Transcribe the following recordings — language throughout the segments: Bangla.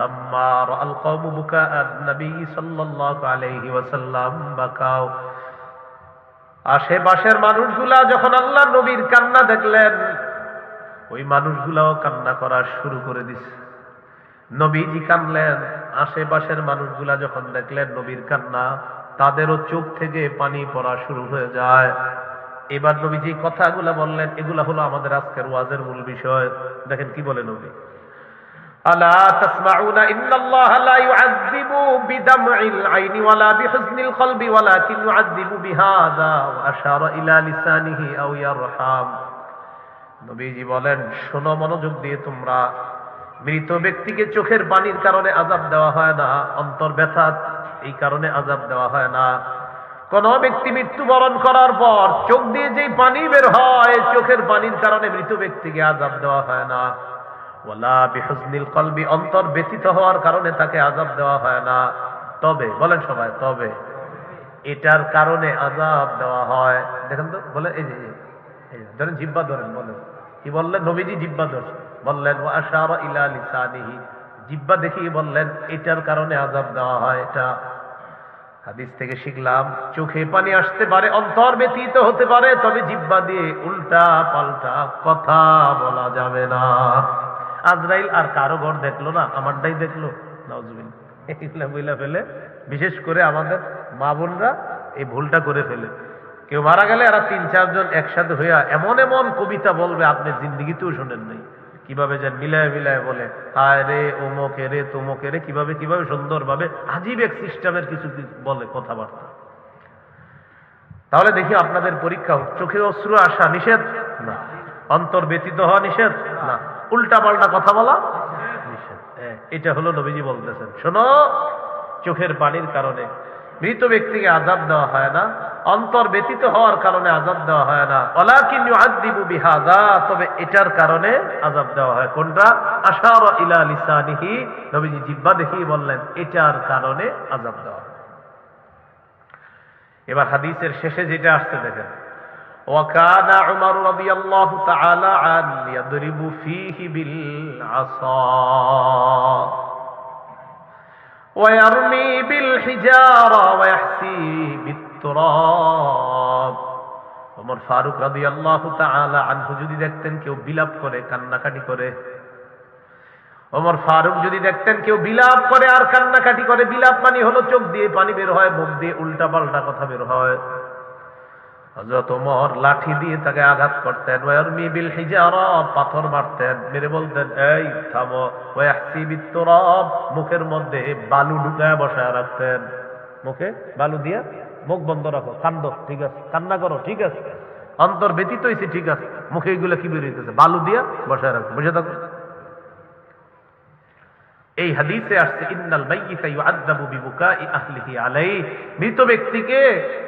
لما رأى القوم بكاء النبي صلى الله عليه وسلم بكاوا আশেপাশের মানুষগুলা যখন আল্লাহ নবীর কান্না দেখলেন ওই মানুষগুলাও কান্না করা শুরু করে দিছে নবীজি কানলেন আশেপাশের মানুষগুলা যখন দেখলেন নবীর কান্না তাদেরও চোখ থেকে পানি পড়া শুরু হয়ে যায় এবার নবীজি কথাগুলা বললেন এগুলা হলো আমাদের আজকের ওয়াজের মূল বিষয় দেখেন কি বলে নবী ألا تسمعون إن الله لا يعذب بدمع العين ولا بحزن القلب ولكن يعذب بهذا وأشار إلى لسانه أو يرحم নবীজি বলেন শোনো মনোযোগ দিয়ে তোমরা মৃত ব্যক্তিকে চোখের পানির কারণে আজাব দেওয়া হয় না অন্তর ব্যথা এই কারণে আজাব দেওয়া হয় না কোন ব্যক্তি মৃত্যুবরণ করার পর চোখ দিয়ে যেই পানি বের হয় চোখের পানির কারণে মৃত ব্যক্তিকে আজাব দেওয়া হয় না ওয়ালা বিহুজনিল কলবি অন্তর ব্যথিত হওয়ার কারণে তাকে আজাব দেওয়া হয় না। তবে বলেন সবাই তবে। এটার কারণে আজাব দেওয়া হয়। দেখেন তো বলে এই যে, ধরেন জিব্বা ধরেন বলেন। কি বললেন? নবীজি জিব্বা ধর বললেন ও আশার ইলা লিসানিহি। জিব্বা দেখিয়ে বললেন এটার কারণে আজাব দেওয়া হয় এটা। হাদিস থেকে শিখলাম চোখে পানি আসতে পারে অন্তর ব্যতীত হতে পারে তবে জিব্বা দিয়ে উল্টা পাল্টা কথা বলা যাবে না। আজরাইল আর কারও ঘর দেখল না, আমারটাই দেখল। নজবিন বইলা ফেলে, বিশেষ করে আমাদের মা বোনরা এই ভুলটা করে ফেলে। কেউ মারা গেলে এরা তিন চারজন একসাথে হইয়া এমন এমন কবিতা বলবে, আপনি জিন্দিগিতেও শোনেন নাই। কীভাবে যেন মিলায় মিলায় বলে আয় রে, ওমকে রে, তোমকে রে, কীভাবে কীভাবে সুন্দরভাবে আজীব এক সিস্টেমের কিছু বলে কথাবার্তা। তাহলে দেখি আপনাদের পরীক্ষা চোখে অশ্রু আসা নিষেধ? না। অন্তর ব্যতীত হওয়া নিষেধ? না। উল্টা পাল্টা কথা বলা? এটা হলো নবীজি বলতেছেন, শোনো, চোখের পানির কারণে মৃত ব্যক্তিকে আজাব দেওয়া হয় না, অন্তর ব্যতীত হওয়ার কারণে আজাব দেওয়া হয় না। অলাকিন ইউআযযিবু বিহাযা, তবে এটার কারণে আজাব দেওয়া হয়। কোনটা? আশারা ইলা লিসানিহি, নবীজি জিহ্বা দেখিয়ে বললেন, এটার কারণে আজাব দেওয়া এবার হাদিসের শেষে যেটা আসছে দেখেন। وكان عمر رضي الله تعالى عنه يضرب فيه بالعصا ويرمي بالحجارة ويحسي بالتراب ওমর ফারুক রাদি আল্লাহ আনহু যদি দেখতেন কেউ বিলাপ করে কান্নাকাটি করে ওমর ফারুক যদি দেখতেন কেউ বিলাপ করে আর কান্নাকাটি করে বিলাপ মানে হলো চোখ দিয়ে পানি বের হয় মুখ দিয়ে উল্টা পাল্টা কথা বের হয় হযরত ওমর লাঠি দিয়ে তাকে আঘাত করতেন। ওয়ারমি বিল হিজারা, পাথর মারতেন। মেরে বলতেন, এই, থামো। ওয়াহসি মুখের মধ্যে বালু ঢুকায় বসায় রাখতেন। মুখে বালু দিয়ে মুখ বন্ধ রাখো। কান্দ, ঠিক আছে। কান্না করো, ঠিক আছে। অন্তর ব্যতীত হয়েছে ঠিক আছে। মুখে এগুলো কি বেরিয়েছে বালু দিয়া বসায় রাখো। বুঝে থাকো। এই হাদিসে আসছে, ইন্নাল মাইয়িতা ইউআযাবু বিবুকাই আহলিহি আলাইহি। মৃত ব্যক্তিকে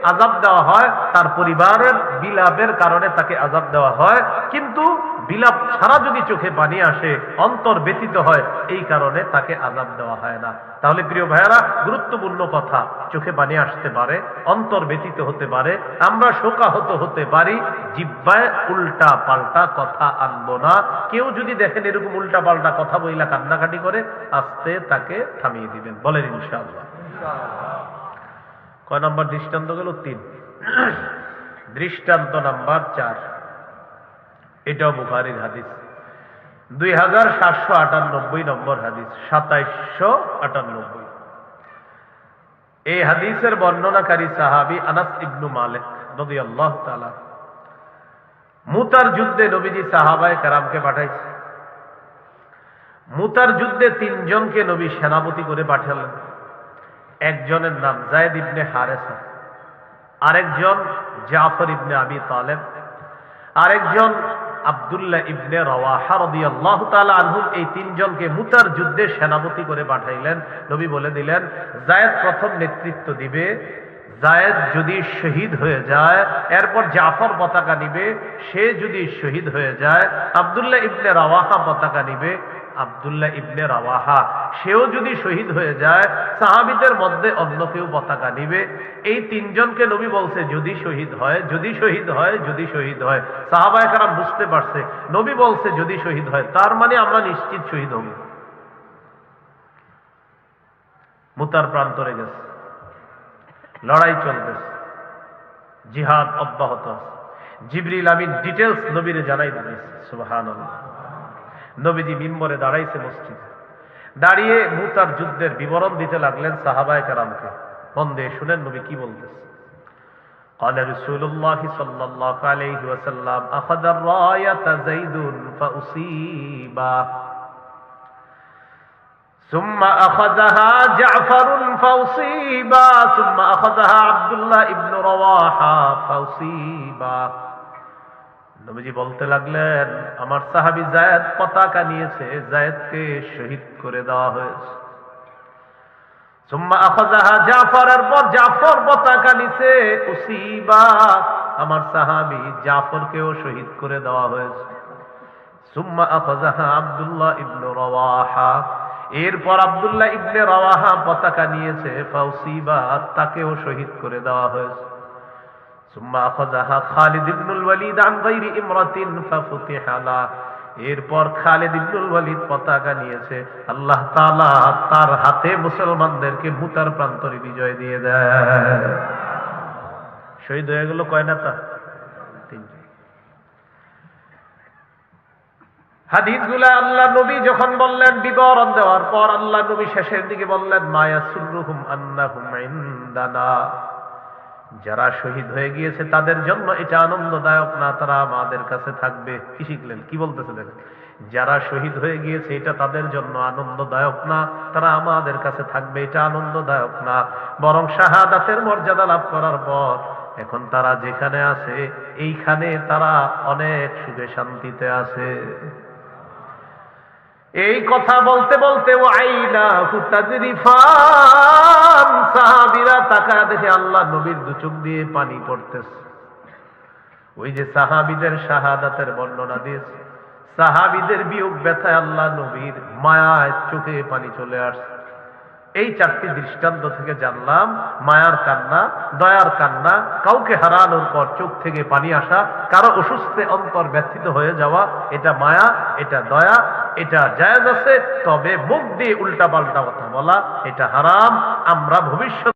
আযাব দেওয়া হয়, তার পরিবারের বিলাপের কারণে তাকে আযাব দেওয়া হয়। কিন্তু বিলাপ ছাড়া যদি চোখে পানি আসে, অন্তর ব্যতীত হয়, এই কারণে তাকে আযাব দেওয়া হয় না। তাহলে প্রিয় ভাইয়ারা, গুরুত্বপূর্ণ কথা, চোখে পানি আসতে পারে, অন্তর ব্যতীত হতে পারে, আমরা শোকাহত হতে পারি, জিব্বায় উল্টা পাল্টা কথা আনব না। কেউ যদি দেখেন এরকম উল্টা পাল্টা কথা বইলা কান্নাকাটি করে আস্তে তাকে থামিয়ে দিবেন। বলেন ইনশাআল্লাহ। কয় নম্বর দৃষ্টান্ত গেল তিন। দৃষ্টান্ত নাম্বার চার। এটাও বুখারির হাদিস। দুই হাজার সাতশো আটানব্বই নম্বর হাদিস, সাতাইশশো আটানব্বই। এই হাদিসের বর্ণনাকারী সাহাবি আনাস ইবনু মালিক নদী আল্লাহ তালা মুতার যুদ্ধে নবীজি সাহাবায় কারামকে পাঠাইছে। মুতার যুদ্ধে তিনজনকে নবী সেনাপতি করে পাঠালেন। একজনের নাম জায়দ ইবনে হারেসা, আরেকজন জাফর ইবনে আবি তালেব, আরেকজন আবদুল্লাহ ইবনে রওয়াহা তাআলা এই তিনজনকে মুতার যুদ্ধে সেনাপতি করে পাঠাইলেন। নবী বলে দিলেন, জায়েদ প্রথম নেতৃত্ব দিবে। জায়েদ যদি শহীদ হয়ে যায়, এরপর জাফর পতাকা নিবে। সে যদি শহীদ হয়ে যায়, আবদুল্লাহ ইবনে রাওয়াহা পতাকা নিবে। আবদুল্লাহ ইবনে রাওয়াহা। সেও যদি শহীদ হয়ে যায়, সাহাবিদের মধ্যে অন্য কেউ পতাকা নিবে। এই তিনজনকে নবী বলছে, যদি শহীদ হয়, যদি শহীদ হয়, যদি শহীদ হয়। সাহাবায় কারাম বুঝতে পারছে। নবী বলছে, যদি শহীদ হয়, তার মানে আমরা নিশ্চিত শহীদ হব। মুতার প্রান্তরে গেছে। লড়াই চলতেছে। জিহাদ অব্যাহত আছে। জিবরিল আমিন ডিটেলস নবীরে জানাই দিয়েছে সুবাহান নবীজি মিম্বরে দাঁড়াইছে মসজিদ দাঁড়িয়ে মুতার যুদ্ধের বিবরণ দিতে লাগলেন সাহাবায় কারামকে মন দিয়ে শুনেন নবী কি বলতেছে قال رسول الله صلى الله عليه وسلم أخذ الراية زيد فأصيبا ثم أخذها جعفر فأصيبا ثم أخذها عبد الله بن رواحة فأصيبا নবীজি বলতে লাগলেন, আমার সাহাবি জায়দ পতাকা নিয়েছে, জায়েদকে শহীদ করে দেওয়া হয়েছে। আমার সাহাবী জাফরকেও শহীদ করে দেওয়া হয়েছে। সুম্মা ইবনে এরপর আব্দুল্লাহ ইবনে রাওয়াহা পতাকা নিয়েছে, ফাউসিবা, তাকেও শহীদ করে দেওয়া হয়েছে। এরপর খালিদ ইবনুল ওয়ালিদ পতাকা নিয়েছে। আল্লাহ তাআলা তার হাতে মুসলমানদেরকে মুতার প্রান্তরে বিজয় দিয়ে দেয়। শহীদ হয়ে গেল কয় নেতা? তিনজন। হাদিসগুলা আল্লাহ নবী যখন বললেন, বিবরণ দেওয়ার পর আল্লাহ নবী শেষের দিকে বললেন মায়া সুরুহুম আন্নাহুম ইনদানা। যারা শহীদ হয়ে গিয়েছে, তাদের জন্য এটা আনন্দদায়ক না তারা আমাদের কাছে থাকবে? কি শিখলেন? কি বলতেছে দেখেন? যারা শহীদ হয়ে গিয়েছে, এটা তাদের জন্য আনন্দদায়ক না তারা আমাদের কাছে থাকবে? এটা আনন্দদায়ক না। বরং শাহাদাতের মর্যাদা লাভ করার পর এখন তারা যেখানে আছে, এইখানে তারা অনেক সুখে শান্তিতে আছে। এই কথা বলতে বলতে ও আইনা হুতাজরিফান সাহাবীরা তাকা দেখে আল্লাহ নবীর দু চোখ দিয়ে পানি পড়তেছে। ওই যে সাহাবিদের শাহাদাতের বর্ণনা দিয়েছে। সাহাবিদের বিয়োগ ব্যথায় আল্লাহ নবীর মায়ায় চোখে পানি চলে আসছে। এই চারটি দৃষ্টান্ত থেকে জানলাম, মায়ার কান্না, দয়ার কান্না, কাউকে হারানোর পর চোখ থেকে পানি আসা, কারও অসুস্থে অন্তর ব্যথিত হয়ে যাওয়া, এটা মায়া, এটা দয়া, এটা জায়জ আছে, তবে মুখ দিয়ে উল্টা পাল্টা কথা বলা, এটা হারাম, আমরা ভবিষ্যৎ